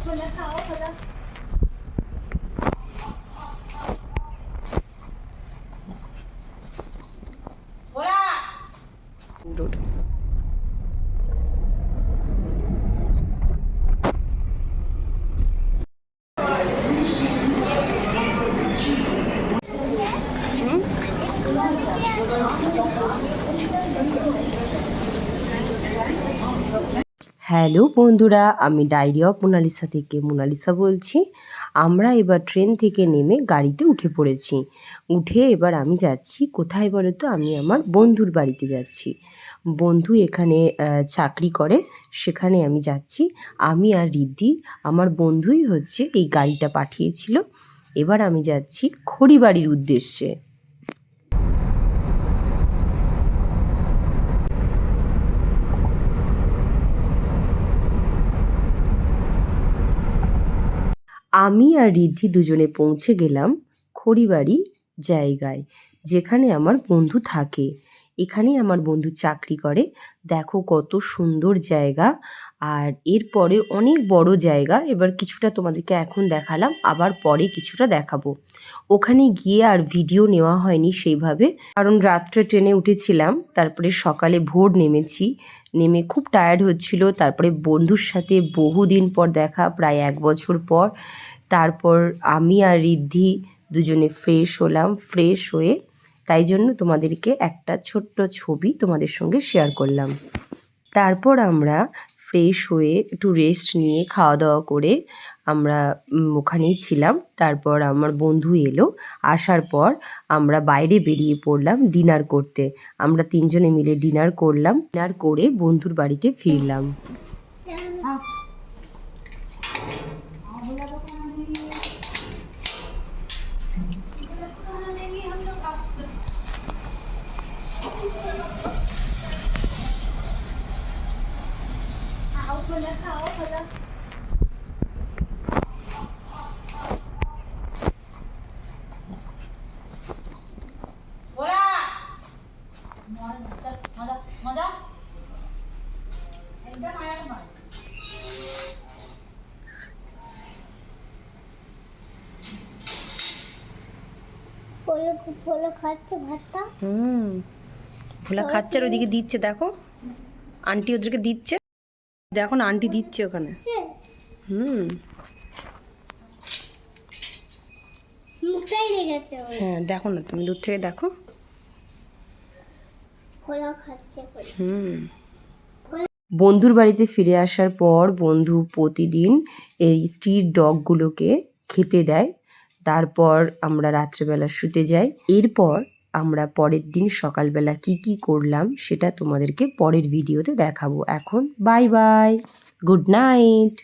คนละเขาคนละ hello বন্ধুরা, আমি diary of Monalisa থেকে মোনালিসা বলছি। আমরা এবার ট্রেন থেকে নেমে গাড়িতে উঠে পড়েছি। উঠে এবার আমি যাচ্ছি, কোথায় বলো তো আমি আমার বন্ধুর বাড়িতে যাচ্ছি। বন্ধু এখানে চাকরি করে, সেখানে আমি যাচ্ছি। আমি আর রিদ্ধি আমার বন্ধুই হচ্ছে এই গাড়িটা পাঠিয়েছিল। এবার আমি যাচ্ছি খড়িবাড়ির উদ্দেশ্যে। আমি আর ঋদ্ধি দুজনে পৌঁছে গেলাম খড়িবাড়ি জায়গায়, যেখানে আমার বন্ধু থাকে। এখানেই আমার বন্ধু চাকরি করে। দেখো কত সুন্দর জায়গা। আর এরপরে অনেক বড় জায়গা। এবার কিছুটা তোমাদেরকে এখন দেখালাম, আবার পরে কিছুটা দেখাবো। ওখানে গিয়ে আর ভিডিও নেওয়া হয়নি সেইভাবে। কারণ রাত্রে ট্রেনে উঠেছিলাম, তারপরে সকালে ভোর নেমেছি। নেমে খুব টায়ার্ড হচ্ছিল। তারপরে বন্ধুর সাথে বহুদিন পর দেখা, প্রায় এক বছর পর। তারপর আমি আর রিদ্ধি দুজনে ফ্রেশ হলাম ফ্রেশ হয়ে তাই জন্য তোমাদেরকে একটা ছোট্ট ছবি তোমাদের সঙ্গে শেয়ার করলাম। তারপর আমরা ফ্রেশ হয়ে একটু রেস্ট নিয়ে খাওয়া দাওয়া করে আমরা ওখানেই ছিলাম। তারপর আমার বন্ধু এলো, আসার পর আমরা বাইরে বেরিয়ে পড়লাম ডিনার করতে। আমরা তিনজনে মিলে ডিনার করলাম। ডিনার করে বন্ধুর বাড়িতে ফিরলাম। হুম। ভোলা খাচ্ছে আর ওদিকে দিচ্ছে দেখো। আন্টি ওদেরকে দিচ্ছে। দেখো না আন্টি দিচ্ছে ওখানে। হুম। হ্যাঁ দেখো না তুমি দূর থেকে দেখো। হুম। বন্ধুর বাড়িতে ফিরে আসার পর বন্ধু প্রতিদিন এই স্ট্রিট ডগগুলোকে খেতে দেয়। তারপর আমরা রাত্রেবেলা শুতে যাই। এরপর আমরা পরের দিন সকালবেলা কি কি করলাম সেটা তোমাদেরকে পরের ভিডিওতে দেখাবো। এখন বাই বাই। Good night.